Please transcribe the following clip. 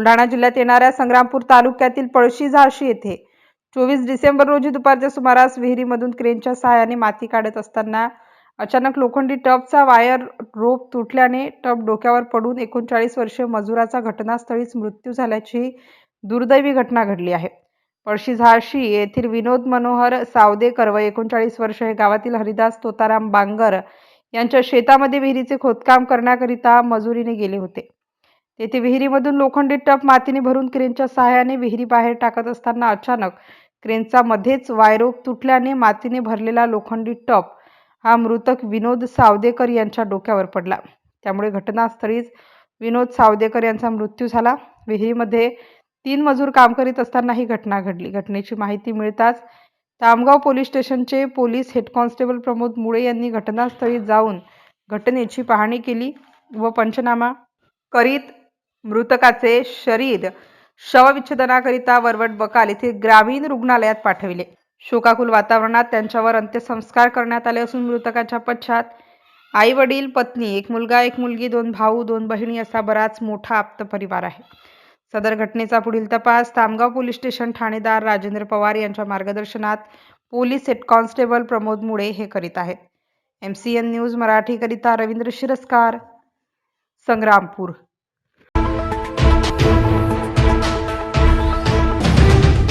बुलढाणा जिल्ह्यात येणाऱ्या संग्रामपूर तालुक्यातील पळशी झाशी येथे चोवीस डिसेंबर रोजी दुपारच्या सुमारास विहिरीमधून क्रेनच्या सहाय्याने माती काढत असताना अचानक लोखंडी टबचा वायर रोप तुटल्याने टब डोक्यावर पडून एकोणचाळीस वर्षीय मजुराचा घटनास्थळीच मृत्यू झाल्याची दुर्दैवी घटना घडली आहे. पळशी झाशी येथील विनोद मनोहर सावदेकर व एकोणचाळीस वर्ष हे गावातील हरिदास तोताराम बांगर यांच्या शेतामध्ये विहिरीचे खोदकाम करण्याकरिता मजुरीने गेले होते. येथे विहिरीमधून लोखंडी टप मातीने भरून क्रेनच्या सहाय्याने विहिरी बाहेर टाकत असताना अचानक क्रेनचा मध्येच वायरोग तुटल्याने मातीने भरलेला लोखंडी टप हा मृतक विनोद सावदेकर यांच्या डोक्यावर पडला. त्यामुळे घटनास्थळीच विनोद सावदेकर यांचा मृत्यू झाला. विहिरीमध्ये तीन मजूर काम करीत असताना ही घटना घडली. घटनेची माहिती मिळताच तामगाव पोलीस स्टेशनचे police head constable Pramod Mule यांनी घटनास्थळी जाऊन घटनेची पाहणी केली व पंचनामा करीत मृतकाचे शरीर शवविच्छेदनाकरिता वरवट बकाल येथे ग्रामीण रुग्णालयात पाठविले. शोकाकुल वातावरणात त्यांच्यावर अंत्यसंस्कार करण्यात आले असून मृतकाच्या पश्चात आई वडील पत्नी एक मुलगा एक मुलगी दोन भाऊ दोन बहिणी असा बराच मोठा आप्त परिवार आहे. सदर घटनेचा पुढील तपास तामगाव पोलीस स्टेशन ठाणेदार राजेंद्र पवार यांच्या मार्गदर्शनात police head constable Pramod Mule हे करीत आहेत. एम सी एन न्यूज मराठीकरिता रवींद्र शिरस्कार संग्रामपूर.